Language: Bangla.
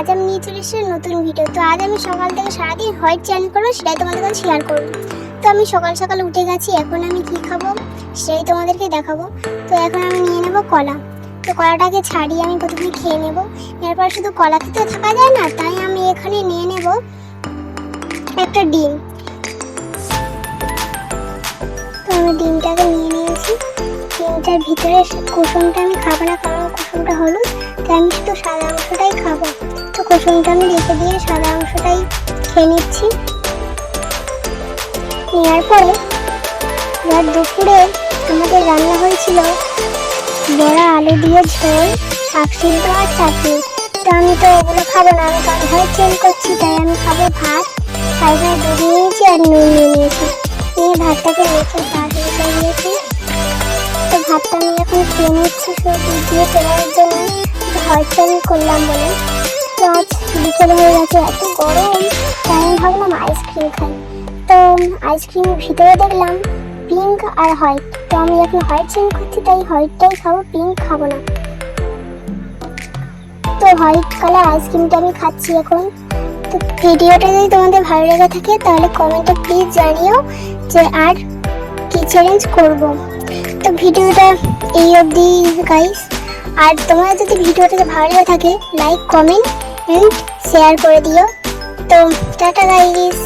আজ আমি নিয়ে চলে এসেছি নতুন ভিডিও তো আজ আমি সকাল থেকে সারাদিন হোয়াইট চ্যানেল করব, সেটাই তোমাদের কাছে শেয়ার করব। তো আমি সকাল সকাল উঠে গেছি, এখন আমি কি খাব সেটাই তোমাদেরকে দেখাবো। তো এখন আমি নিয়ে নেব কলা। তো কলাটাকে ছাড়িয়ে আমি প্রথমে খেয়ে নেব। এরপর শুধু কলা খেতে থাকা যায় না, তাই আমি এখানে নিয়ে নেব একটা ডিম। তো আমি ডিমটাকে নিয়ে নিয়েছি। ডিমটার ভিতরে কুসুমটা আমি খাব না, কারণ কুসুমটা হলুদ, তাই আমি শুধু সাদা অংশটাই খাব। কুসুমটা আমি রেখে দিয়ে সাদা অংশটাই খেয়ে নিচ্ছি। নেওয়ার পরে এবার দুপুরে আমাদের রান্না হয়েছিল বড়া, আলু দিয়ে ঝোল, শাক সিদ্ধ আর চাটনি। তো আমি তো ওগুলো খাব না, আমি কারণ ঘরে চেঞ্জ করছি, তাই আমি খাব ভাত সাইডে দুধ নিয়েছি আর নুন নিয়ে নিয়েছি। নিয়ে ভাতটাকে রেখে রেখে দিয়েছি তো ভাতটা আমি এখন খেয়ে নিচ্ছি শুধু দিয়ে ফেরার জন্য। হয়তো আমি করলাম বলে। আজ বিকেল হয়ে গেছে এত গরম, তাই আমি ভাবলাম আইসক্রিম খাই। তো আইসক্রিম ভিতরে দেখলাম পিঙ্ক আর হোয়াইট তো আমি এখন হোয়াইট চেঞ্জ করছি তাই হোয়াইটটাই খাব পিঙ্ক খাব না। তো হোয়াইট কালার আইসক্রিমটা আমি খাচ্ছি এখন। তো ভিডিওটা যদি তোমাদের ভালো লেগে থাকে, তাহলে কমেন্টে প্লিজ জানিও যে আর কি চ্যালেঞ্জ করব। তো ভিডিওটা এই অবধি গাইস আর তোমার যদি ভিডিওটা ভালো লেগে থাকে লাইক কমেন্ট শেয়ার করে দিও তো টাটা গাইস